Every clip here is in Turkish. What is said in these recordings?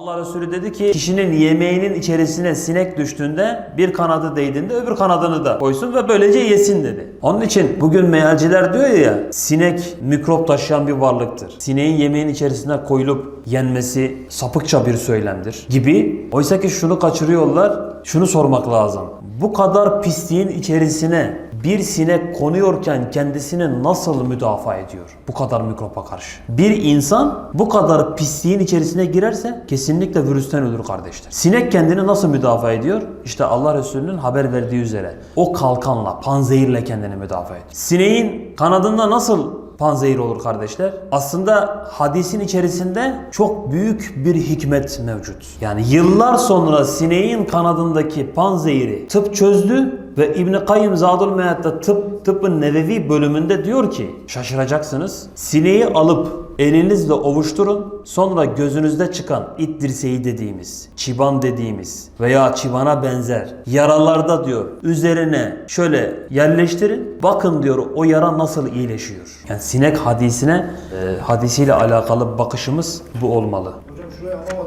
Allah Resulü dedi ki kişinin yemeğinin içerisine sinek düştüğünde bir kanadı değdiğinde öbür kanadını da koysun ve böylece yesin dedi. Onun için bugün mealciler diyor ya sinek mikrop taşıyan bir varlıktır. Sineğin yemeğin içerisine koyulup yenmesi sapıkça bir söylemdir gibi. Oysa ki şunu kaçırıyorlar. Şunu sormak lazım. Bu kadar pisliğin içerisine bir sinek konuyorken kendisini nasıl müdafaa ediyor bu kadar mikropa karşı? Bir insan bu kadar pisliğin içerisine girerse kesinlikle virüsten ölür kardeşler. Sinek kendini nasıl müdafaa ediyor? İşte Allah Resulü'nün haber verdiği üzere o kalkanla, panzehirle kendini müdafaa ediyor. Sineğin kanadında nasıl panzehir olur kardeşler. Aslında hadisin içerisinde çok büyük bir hikmet mevcut. Yani yıllar sonra sineğin kanadındaki panzehiri tıp çözdü ve İbn Kayyım Zadul Mead'da tıp tıbbın nevevi bölümünde diyor ki şaşıracaksınız. Sineği alıp elinizle ovuşturun. Sonra gözünüzde çıkan it dirseği dediğimiz, çiban dediğimiz veya çibana benzer yaralarda diyor üzerine şöyle yerleştirin. Bakın diyor o yara nasıl iyileşiyor. Yani sinek hadisine e, hadisiyle alakalı bakışımız bu olmalı. Hocam şurayı anlamadım.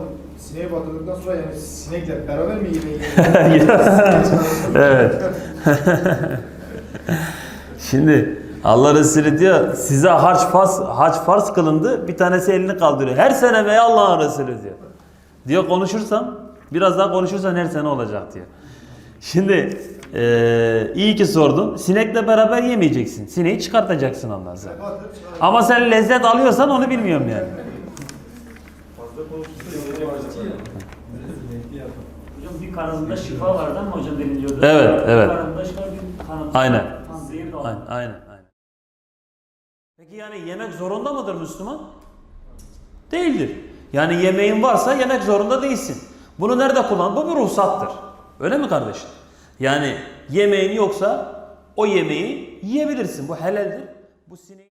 Sineği batırdıktan sonra yani sinekle beraber mi yemeği evet. Şimdi Allah Resulü diyor size harç farz, harç farz kılındı bir tanesi elini kaldırıyor. Her sene veya Allah'ın Resulü diyor. Diyor konuşursam biraz daha konuşursan her sene olacak diyor. Şimdi eee, iyi ki sordum. Sinekle beraber yemeyeceksin. Sineği çıkartacaksın ondan sonra. Ama sen lezzet alıyorsan onu bilmiyorum yani. Hocam bir kanadında şifa vardı ama hocam deniliyordu. Evet, evet. Bir kanadında şifa bir kanadında Aynen. zehir de var. Aynen, aynen, aynen. Peki yani yemek zorunda mıdır Müslüman? Değildir. Yani yemeğin varsa yemek zorunda değilsin. Bunu nerede kullan? Bu bir ruhsattır. Öyle mi kardeşim? Yani yemeğin yoksa o yemeği yiyebilirsin. Bu helaldir. Bu sineği...